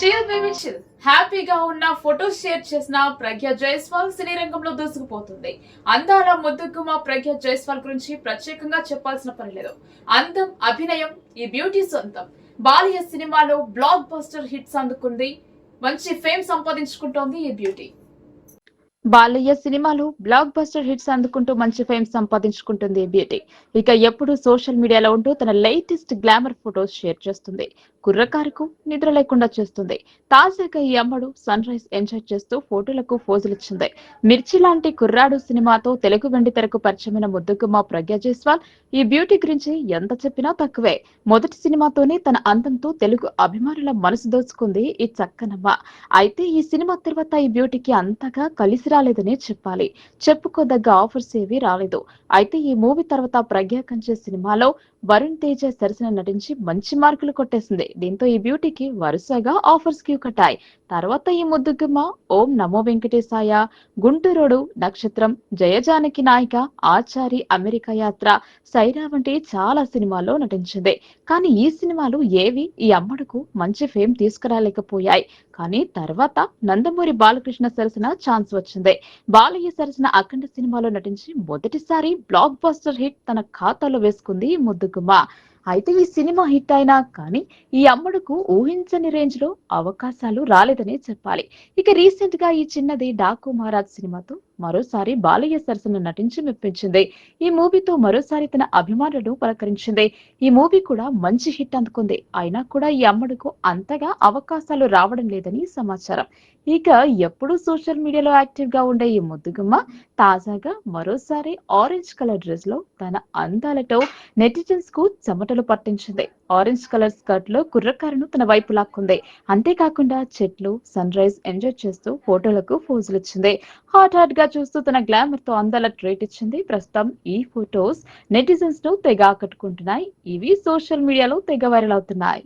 Chill baby chill హ్యాపీగా ఉన్న photos share చేసిన ప్రజ్ఞ జైస్వాల్ సినీ రంగంలో దూసుకుపోతుంది. అందాల ముద్దుగుమ ప్రజ్ఞ జైస్వాల్ గురించి ప్రత్యేకంగా చెప్పాల్సిన పని లేదు. అందం అభినయం ఈ బ్యూటీ సొంతం. బాల్య సినిమాలో బ్లాక్ బస్టర్ హిట్స్ అందుకుంది. మంచి ఫేమ్ సంపాదించుకుంటోంది ఈ బ్యూటీ బాలయ్య సినిమాలు బ్లాక్ బస్టర్ హిట్స్ అందుకుంటూ మంచి ఫేమ్ సంపాదించుకుంటుంది బ్యూటీ ఇక ఎప్పుడు సోషల్ మీడియాలో ఉంటూ తన లేటెస్ట్ గ్లామర్ ఫొటోస్ షేర్ చేస్తుంది. కుర్రకారుకు నిద్ర లేకుండా చేస్తుంది. తాజాగా ఈ అమ్మడు సన్ రైజ్ ఎంజాయ్ చేస్తూ ఫోటోలకు ఫోజులిచ్చింది మిర్చి లాంటి కుర్రాడు సినిమాతో తెలుగు వెండి తెరకు పరిచయమైన ముద్దుగుమ్మ ప్రజ్ఞ జైస్వాల్ ఈ బ్యూటీ గురించి ఎంత చెప్పినా తక్కువే. మొదటి సినిమాతోనే తన అందంతో తెలుగు అభిమానుల మనసు దోచుకుంది ఈ చక్కనమ్మ. అయితే ఈ సినిమా తర్వాత ఈ బ్యూటీకి అంతగా కలిసి రాలేదనే చెప్పాలి. చెప్పుకోదగ్గ ఆఫర్స్ ఏవి రాలేదు. అయితే ఈ మూవీ తర్వాత ప్రజ్ఞ కంచే సినిమాలో వరుణ్ తేజ సరసన నటించి మంచి మార్కులు కొట్టేసింది. దీంతో ఈ బ్యూటీకి వరుసగా ఆఫర్స్ క్యూ కట్టాయి. తర్వాత ఈ ముద్దుగుమ్మ ఓం నమో వెంకటేశాయ గుంటూరుడు నక్షత్రం జయజానకి నాయిక ఆచారి అమెరికా యాత్ర సైరా వంటి చాలా సినిమాల్లో నటించింది. కానీ ఈ సినిమాలు ఏవి? ఈ అమ్మడుకు మంచి ఫేమ్ తీసుకురాలేకపోయాయి. కానీ తర్వాత నందమూరి బాలకృష్ణ సరసన ఛాన్స్ వచ్చింది. బాలయ్య సరసన అఖండ సినిమాలో నటించి మొదటిసారి బ్లాక్ బస్టర్ హిట్ తన ఖాతాలో వేసుకుంది ఈ ముద్దుగుమ్మ అయితే ఈ సినిమా హిట్ అయినా కానీ ఈ అమ్మడుకు ఊహించని రేంజ్లో అవకాశాలు రాలేదనే చెప్పాలి. ఇక రీసెంట్గా ఈ చిన్నది డాకు మహారాజ్ సినిమాతో మరోసారి బాలయ్య సరసన నటించి మెప్పించింది. ఈ మూవీతో మరోసారి తన అభిమానులను పలకరించింది. ఈ మూవీ కూడా మంచి హిట్ అందుకుంది. అయినా కూడా ఈ అమ్మడుకు అంతగా అవకాశాలు రావడం లేదని సమాచారం. ఇక ఎప్పుడు సోషల్ మీడియాలో యాక్టివ్గా ఉండే ఈ ముద్దుగుమ్మ తాజాగా మరోసారి ఆరెంజ్ కలర్ డ్రెస్లో తన అందాలతో నెటిజన్స్కు చెమటలు పట్టించింది. ఆరెంజ్ కలర్ స్కర్ట్లో కుర్రకారును తన వైపు లాక్కుంది. అంతేకాకుండా చెట్లు సన్ రైజ్ ఎంజాయ్ చేస్తూ ఫోటోలకు ఫోజులు ఇచ్చింది హాట్ హాట్గా చూస్తూ తన గ్లామర్తో అందాల ట్రీట్ ఇచ్చింది. ప్రస్తుతం ఈ ఫోటోస్ నెటిజన్స్ను తెగ ఆకట్టుకుంటున్నాయి. ఇవి సోషల్ మీడియాలో తెగ వైరల్ అవుతున్నాయి.